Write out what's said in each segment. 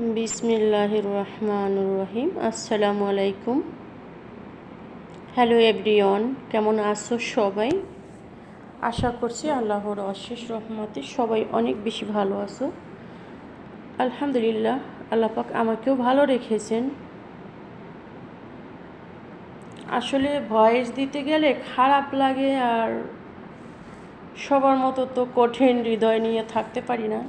বিসমিল্লাহির রহমানুর রহিম আসসালামু আলাইকুম হ্যালো এভরিওয়ান কেমন আছো সবাই? আশা করছি আল্লাহর অশেষ রহমতে সবাই অনেক বেশি ভালো আছো। আলহামদুলিল্লাহ, আল্লাহ পাক আমাকেও ভালো রেখেছেন। আসলে ভয়েস দিতে গেলে খারাপ লাগে আর সবার মতো তো কঠিন হৃদয় নিয়ে থাকতে পারি না।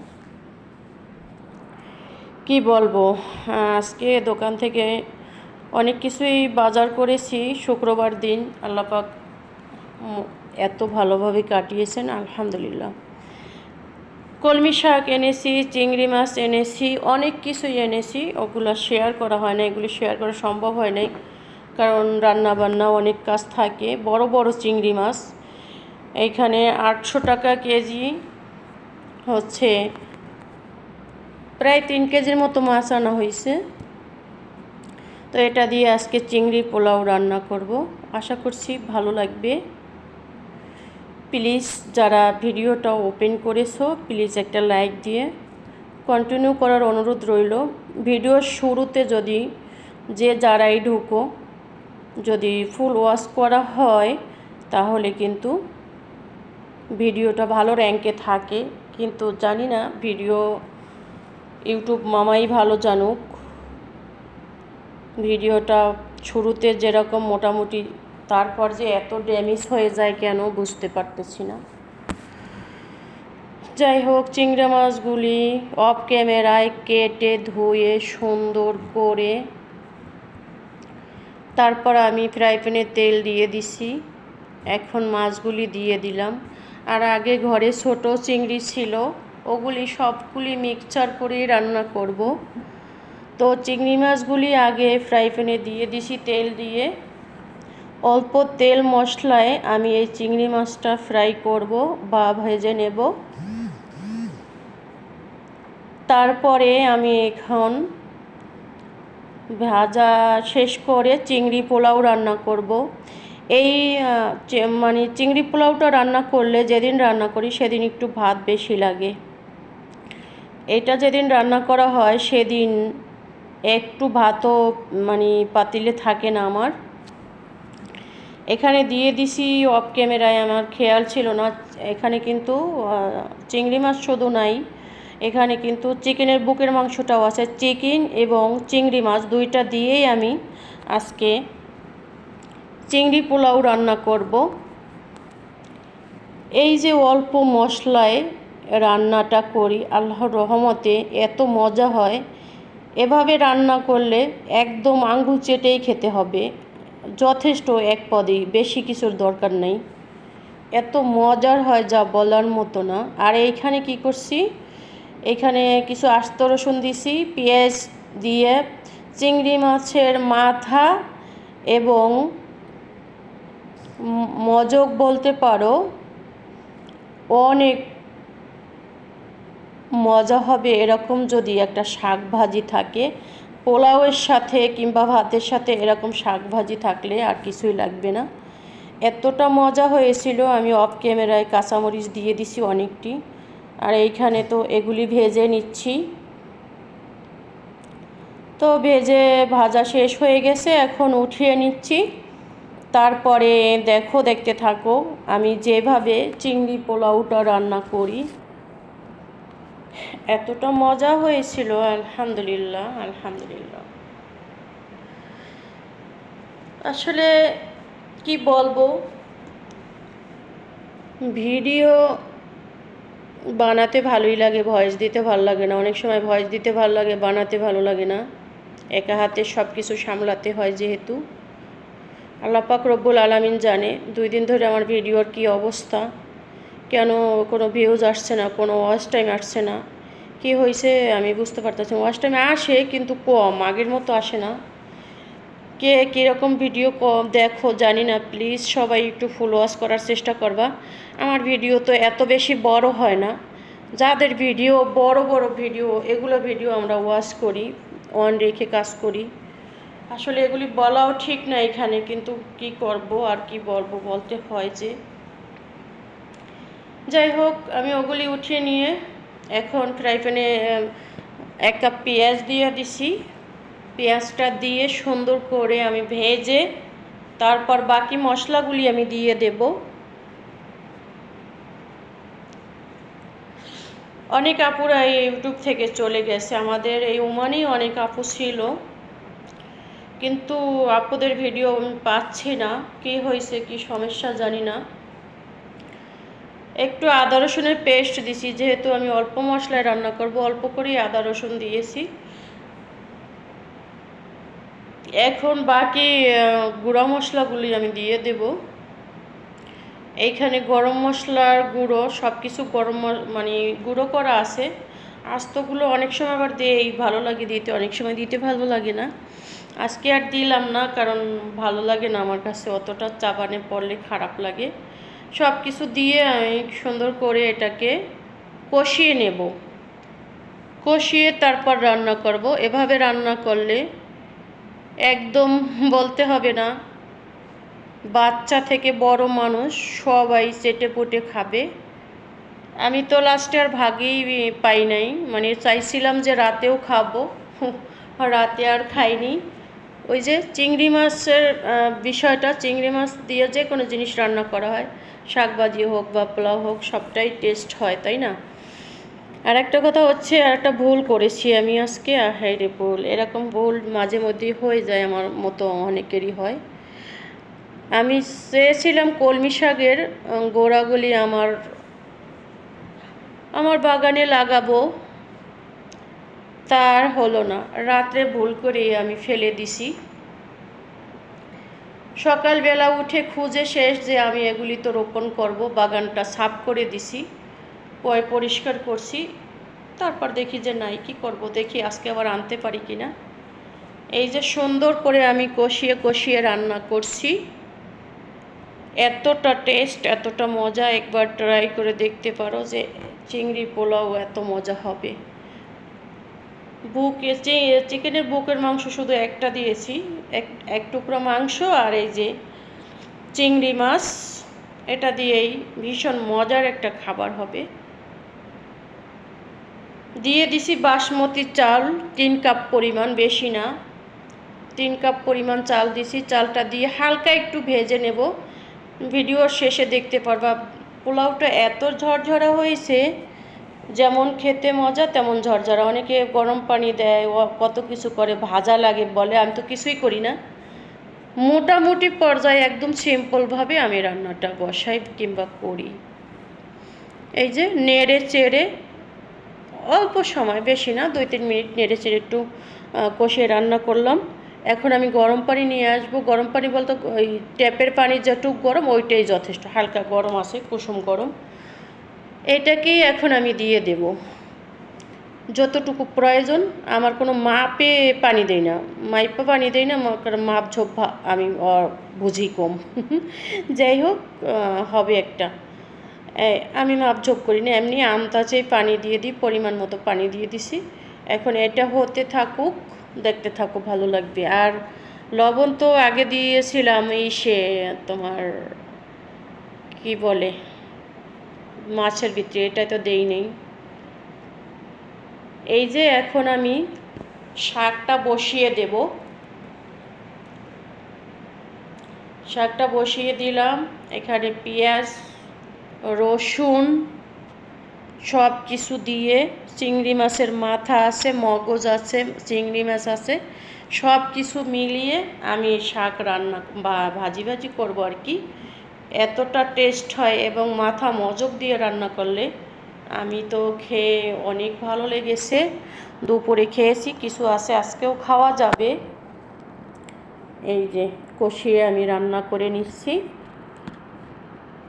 কি বলব? আজকে দোকান থেকে অনেক কিছুই বাজার করেছি। শুক্রবার দিন আল্লাপাক এত ভালোভাবে কাটিয়েছেন, আলহামদুলিল্লাহ। কলমি শাক এনেছি, চিংড়ি মাছ এনেছি, অনেক কিছুই এনেছি। ওগুলো শেয়ার করা হয় না এগুলি শেয়ার করা সম্ভব হয় নাই। কারণ রান্না বান্না অনেক কাজ থাকে, বড় বড় চিংড়ি মাছ। এইখানে আটশো টাকা কেজি হচ্ছে প্রায় তিন কেজির মতো মাছ আনা হয়েছে। তো এটা দিয়ে আজকে চিংড়ি পোলাও রান্না করব। আশা করছি ভালো লাগবে। প্লিজ যারা ভিডিওটা ওপেন করেছ, প্লিজ একটা লাইক দিয়ে কন্টিনিউ করার অনুরোধ রইল। ভিডিওর শুরুতে যদি যে যারাই ঢুকো, যদি ফুল ওয়াশ করা হয়, তাহলে কিন্তু ভিডিওটা ভালো র্যাঙ্কে থাকে। কিন্তু জানি না, ভিডিও ইউটিউব মামাই ভালো জানুক। ভিডিওটা শুরুতে যেরকম মোটামুটি, তারপর যে এত ড্যামেজ হয়ে যায় কেন বুঝতে পারতেছি না। যাই হোক, চিংড়া মাছগুলি অফ ক্যামেরায় কেটে ধুয়ে সুন্দর করে তারপর আমি ফ্রাই প্যানে তেল দিয়ে দিছি। এখন মাছগুলি দিয়ে দিলাম। আর আগে ঘরে ছোট চিংড়ি ছিল ওগুলি সবগুলি মিক্সচার করে রান্না করব। তো চিংড়ি মাছগুলি আগে ফ্রাই প্যানে দিয়ে দিছি, তেল দিয়ে। অল্প তেল মশলায় আমি এই চিংড়ি মাছটা ফ্রাই করব বা ভেজে নেব। তারপরে আমি এখন ভাজা শেষ করে চিংড়ি পোলাও রান্না করব। এই মানে চিংড়ি পোলাওটা রান্না করলে যেদিন রান্না করি সেদিন একটু ভাত বেশি লাগে। এটা যেদিন রান্না করা হয়, সেদিন একটু ভাতও মানে পাতিলে থাকে না আমার। এখানে দিয়ে দিছি অফ ক্যামেরায় আমার খেয়াল ছিল না। এখানে কিন্তু চিংড়ি মাছ শুধু নাই, এখানে কিন্তু চিকেনের বুকের মাংসটাও আছে। চিকেন এবং চিংড়ি মাছ দুইটা দিয়েই আমি আজকে চিংড়ি পোলাও রান্না করব। এই যে অল্প মশলায় রান্নাটা করি, আল্লাহর রহমতে এত মজা হয়। এভাবে রান্না করলে একদম আঙ্গুল চেটেই খেতে হবে। যথেষ্ট এক পদেই, বেশি কিছুর দরকার নেই। এত মজার হয় যা বলার মতো না। আর এইখানে কি করছি? এখানে কিছু আস্ত রসুন দিছি, পেঁয়াজ দিয়ে, চিংড়ি মাছের মাথা এবং মজক বলতে পারো, অনেক মজা হবে এরকম যদি একটা শাক ভাজি থাকে, পোলাওয়ের সাথে কিংবা ভাতের সাথে এরকম শাক ভাজি থাকলে আর কিছুই লাগবে না। এতটা মজা হয়েছিল, আমি অফ ক্যামেরায় কাঁচামরিচ দিয়ে দিছি অনেকটি। আর এইখানে তো এগুলি ভেজে নিচ্ছি। তো ভেজে ভাজা শেষ হয়ে গেছে, এখন উঠিয়ে নিচ্ছি। তারপরে দেখো, দেখতে থাকো, আমি যেভাবে চিংড়ি পোলাওটা রান্না করি এতটা মজা হয়েছিল, আলহামদুলিল্লাহ আলহামদুলিল্লাহ। আসলে কি বলব? ভিডিও বানাতে ভালোই লাগে, ভয়েস দিতে ভালো লাগে না। অনেক সময় ভয়েস দিতে ভালো লাগে, বানাতে ভালো লাগে না। একা হাতে সব কিছু সামলাতে হয় যেহেতু। আল্লাপাক রব্বুল আলমিন জানে, দুই দিন ধরে আমার ভিডিওর কি অবস্থা। কেন কোনো ভিউজ আসছে না, কোনো ওয়াচ টাইম আসছে না। কি হয়েছে আমি বুঝতে পারতেছি ওয়াচ টাইমে আসে কিন্তু কম, আগের মতো আসে না। কে কীরকম ভিডিও কম, দেখো, জানি না প্লিজ সবাই একটু ফুল ওয়াশ করার চেষ্টা করবা। আমার ভিডিও তো এত বেশি বড় হয় না। যাদের ভিডিও বড় বড় ভিডিও এগুলো ভিডিও আমরা ওয়াশ করি অন রেখে কাজ করি। আসলে এগুলি বলাও ঠিক না এখানে, কিন্তু কি করব, আর কি বলব, বলতে হয় যে। যাই হোক, আমি ওগুলি উঠিয়ে নিয়ে এখন ফ্রাই প্যানে এক কাপ পেঁয়াজ দিয়ে দিছি। পেঁয়াজটা দিয়ে সুন্দর করে আমি ভেজে, তারপর বাকি মশলাগুলি আমি দিয়ে দেব। অনেক আপুরা ইউটিউব থেকে চলে গেছে। আমাদের এই ওমানেই অনেক আপু ছিল। কিন্তু আপুদের ভিডিও আমি পাচ্ছি না। কী হয়েছে, কি সমস্যা জানি না। একটু আদা রসুনের পেস্ট দিছি, যেহেতু আমি অল্প মশলায় রান্না করব, অল্প করেই আদা রসুন দিয়েছি। এখন বাকি গুঁড়া মশলাগুলি আমি দিয়ে দেব। এইখানে গরম মশলার গুঁড়ো সব কিছু গরম মানে গুঁড়ো করা আছে। আস্তগুলো অনেক সময় আবার দেই, ভালো লাগে দিতে, অনেক সময় দিতে ভালো লাগে না। আজকে আর দিলাম না, কারণ ভালো লাগে না আমার কাছে, অতটা চাবানে পড়লে খারাপ লাগে। সব কিছু দিয়ে আমি সুন্দর করে এটাকে কষিয়ে নেব। কষিয়ে তারপর রান্না করব। এভাবে রান্না করলে একদম বলতে হবে না, বাচ্চা থেকে বড় মানুষ সবাই চেটে পুটে খাবে। আমি তো লাস্টে আর ভাগেই পাই নাই মানে চাইছিলাম যে রাতেও খাব, রাতে আর খাইনি। ওই যে চিংড়ি মাছের বিষয়টা, চিংড়ি মাছ দিয়ে যে কোনো জিনিস রান্না করা হয় শাকভাজি হোক বা পোলাও হোক, সবটাই টেস্ট হয়, তাই না? আর একটা কথা হচ্ছে, আর একটা ভুল করেছি আমি আজকে, আর হ্যাঁ রে ভুল, এরকম ভুল মাঝে মধ্যেই হয়ে যায় আমার মতো অনেকেরই হয়। আমি চেয়েছিলাম কলমি শাকের গোড়াগুলি আমার আমার বাগানে লাগাবো তার হলো না। রাত্রে ভুল করে আমি ফেলে দিছি। সকালবেলা উঠে খুঁজে শেষ যে আমি এগুলি তো রোপণ করব, বাগানটা সাফ করে দিছি, পয় পরিষ্কার করছি। তারপর দেখি যে নাই, কি করব দেখি আজকে আবার আনতে পারি কি না এই যে সুন্দর করে আমি কষিয়ে কষিয়ে রান্না করছি। এতটা টেস্ট এতটা মজা, একবার ট্রাই করে দেখতে পারো যে চিংড়ি পোলাও এত মজা হবে। বুক চিকেনের বুকের মাংস শুধু একটা দিয়েছি, এক এক টুকরো মাংস আর এই যে চিংড়ি মাছ, এটা দিয়েই ভীষণ মজার একটা খাবার হবে। দিয়ে দিছি বাসমতি চাল, তিন কাপ পরিমাণ বেশি না। তিন কাপ পরিমাণ চাল দিছি, চালটা দিয়ে হালকা একটু ভেজে নেব। ভিডিওর শেষে দেখতে পারবা, পোলাওটা এত ঝরঝরা হয়েছে যেমন খেতে মজা, তেমন ঝরঝরা। অনেকে গরম পানি দেয় কত কিছু করে, ভাজা লাগে বলে, আমি তো কিছুই করি না। মোটামুটি পর্যায়ে একদম সিম্পলভাবে আমি রান্নাটা বসাই কিংবা করি। এই যে নেড়ে চেড়ে, অল্প সময়, বেশি না, দুই তিন মিনিট নেড়ে চেড়ে একটু কষিয়ে রান্না করলাম। এখন আমি গরম পানি নিয়ে আসব। গরম পানি বলতে ওই ট্যাপের পানি যেটুক গরম, ওইটাই যথেষ্ট। হালকা গরম আছে, কুসুম গরম। এটাকেই এখন আমি দিয়ে দেব। যতটুকু প্রয়োজন, আমার কোনো মাপে পানি দেই না। মাইপা পানি দেই না কারণ মাপ ঝোপ আমি বুঝি কম। যাই হোক হবে একটা। আমি মাপ ঝোপ করি না, এমনি আমতাজেই পানি দিয়ে দিই, পরিমাণ মতো পানি দিয়ে দিছি। এখন এটা হতে থাকুক, দেখতে থাকো, ভালো লাগবে। আর লবণ তো আগে দিয়েছিলাম, এই সে তোমার, কি বলে? মাছের ভিতরে, এটা তো দেই নেই। এই যে এখন আমি শাকটা বসিয়ে দেব। শাকটা বসিয়ে দিলাম, এখানে পেঁয়াজ, রসুন সব কিছু দিয়ে, চিংড়ি মাছের মাথা আছে, মগজ আছে, চিংড়ি মাছ আছে, সব কিছু মিলিয়ে আমি শাক রান্না বা ভাজি ভাজি করব আর কি। এতটা টেস্ট হয় এবং মাথা মজক দিয়ে রান্না করলে আমি তো খেয়ে অনেক ভালো লেগেছে। দুপুরে খেয়েছি, কিছু আছে, আজকেও খাওয়া যাবে। এই যে কষিয়ে আমি রান্না করে নিচ্ছি।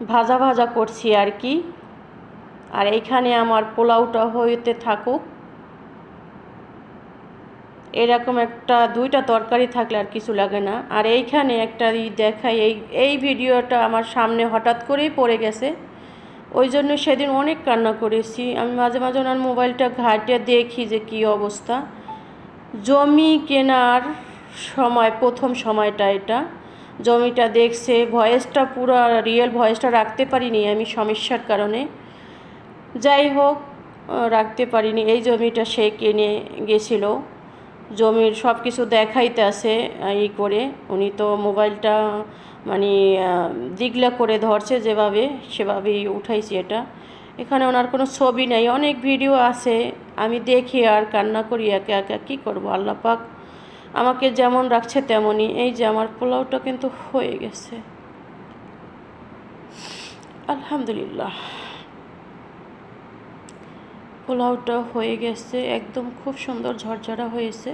ভাজা ভাজা করছি আর কি। আর এইখানে আমার পোলাওটা হইতে থাকুক। এরকম একটা দুইটা তরকারি থাকলে আর কিছু লাগে না। আর এইখানে একটা দেখাই, এই এই ভিডিওটা আমার সামনে হঠাৎ করেই পড়ে গেছে। ওই জন্য সেদিন অনেক কান্না করেছি। আমি মাঝে মাঝে ওনার মোবাইলটা ঘাটে দেখি যে কি অবস্থা। জমি কেনার সময়, প্রথম সময়টা এটা। জমিটা দেখছে, ভয়েসটা পুরো রিয়েল ভয়েসটা রাখতে পারিনি আমি সমস্যার কারণে। যাই হোক, রাখতে পারিনি। এই জমিটা সে কিনে গেছিল। জমির সব কিছু দেখাইতে আসে ই করে। উনি তো মোবাইলটা মানে দিগলা করে ধরছে যেভাবে, সেভাবেই উঠাইছি এটা। এখানে ওনার কোনো ছবি নেই, অনেক ভিডিও আছে। আমি দেখি আর কান্না করি, একে একে কী করব? আল্লাহ পাক আমাকে যেমন রাখছে তেমনই। এই যে আমার পোলাওটা কিন্তু হয়ে গেছে। আলহামদুলিল্লাহ। পোলাওটা হয়ে গেছে, একদম খুব সুন্দর ঝরঝরা হয়েছে।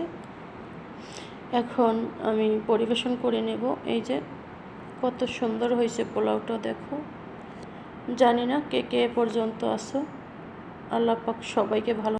এখন আমি পরিবেশন করে নেব, এই যে কত সুন্দর হয়েছে পোলাওটা, দেখো। জানি না কে কে পর্যন্ত আসো আল্লাহ পাক সবাইকে ভালো